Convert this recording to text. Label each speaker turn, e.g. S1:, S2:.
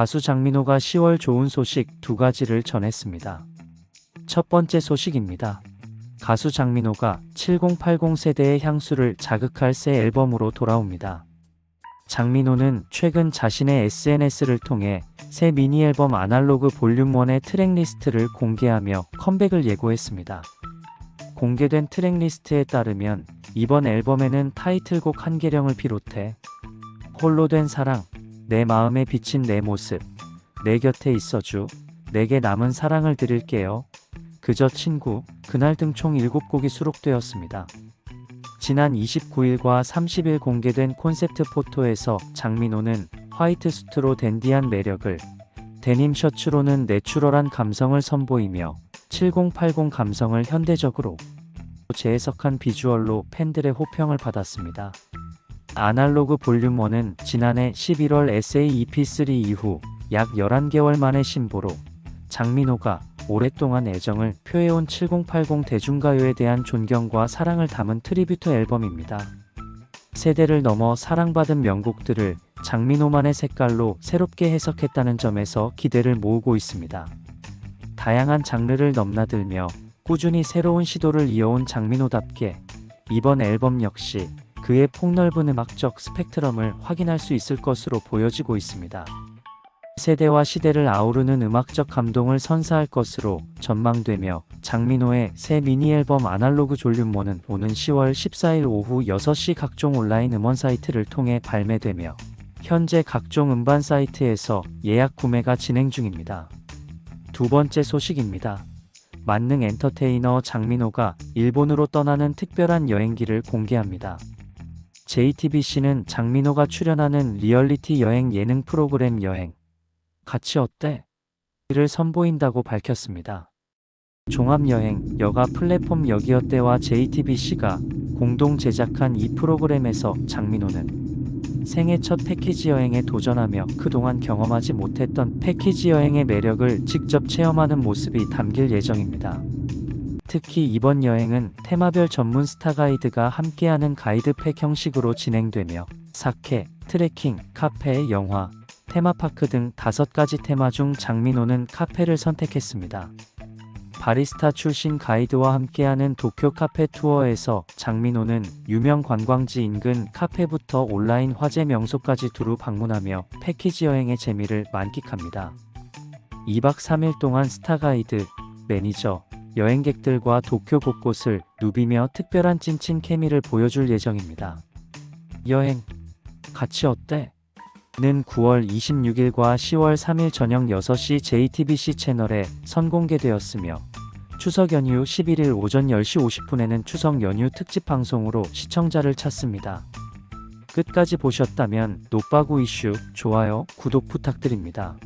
S1: 가수 장민호가 10월 좋은 소식 두 가지를 전했습니다. 첫 번째 소식입니다. 가수 장민호가 7080 세대의 향수를 자극할 새 앨범으로 돌아옵니다. 장민호는 최근 자신의 SNS를 통해 새 미니 앨범 아날로그 볼륨 1의 트랙 리스트를 공개하며 컴백을 예고했습니다. 공개된 트랙 리스트에 따르면 이번 앨범에는 타이틀곡 한계령을 비롯해 홀로 된 사랑, 내 마음에 비친 내 모습, 내 곁에 있어주, 내게 남은 사랑을 드릴게요. 그저 친구, 그날 등 총 7곡이 수록되었습니다. 지난 29일과 30일 공개된 콘셉트 포토에서 장민호는 화이트 수트로 댄디한 매력을, 데님 셔츠로는 내추럴한 감성을 선보이며 7080 감성을 현대적으로 재해석한 비주얼로 팬들의 호평을 받았습니다. 아날로그 볼륨 1은 지난해 11월 SA EP3 이후 약 11개월 만의 신보로 장민호가 오랫동안 애정을 표해온 7080 대중가요에 대한 존경과 사랑을 담은 트리뷰트 앨범입니다. 세대를 넘어 사랑받은 명곡들을 장민호만의 색깔로 새롭게 해석했다는 점에서 기대를 모으고 있습니다. 다양한 장르를 넘나들며 꾸준히 새로운 시도를 이어온 장민호답게 이번 앨범 역시 그의 폭넓은 음악적 스펙트럼을 확인할 수 있을 것으로 보여지고 있습니다. 세대와 시대를 아우르는 음악적 감동을 선사할 것으로 전망되며 장민호의 새 미니 앨범 아날로그 졸륨모는 오는 10월 14일 오후 6시 각종 온라인 음원 사이트를 통해 발매되며 현재 각종 음반 사이트에서 예약 구매가 진행 중입니다. 두 번째 소식입니다. 만능 엔터테이너 장민호가 일본으로 떠나는 특별한 여행기를 공개합니다. JTBC는 장민호가 출연하는 리얼리티 여행 예능 프로그램 여행 같이 어때? 를 선보인다고 밝혔습니다. 종합여행 여가 플랫폼 여기어때와 JTBC가 공동 제작한 이 프로그램에서 장민호는 생애 첫 패키지 여행에 도전하며 그동안 경험하지 못했던 패키지 여행의 매력을 직접 체험하는 모습이 담길 예정입니다. 특히 이번 여행은 테마별 전문 스타 가이드가 함께하는 가이드팩 형식으로 진행되며 사케, 트레킹, 카페, 영화, 테마파크 등 다섯 가지 테마 중 장민호는 카페를 선택했습니다. 바리스타 출신 가이드와 함께하는 도쿄 카페 투어에서 장민호는 유명 관광지 인근 카페부터 온라인 화제 명소까지 두루 방문하며 패키지 여행의 재미를 만끽합니다. 2박 3일 동안 스타 가이드, 매니저, 여행객들과 도쿄 곳곳을 누비며 특별한 찐친 케미를 보여줄 예정입니다. 여행, 같이 어때? 는 9월 26일과 10월 3일 저녁 6시 JTBC 채널에 선공개되었으며 추석 연휴 11일 오전 10시 50분에는 추석 연휴 특집 방송으로 시청자를 찾습니다. 끝까지 보셨다면 노빠구 이슈, 좋아요, 구독 부탁드립니다.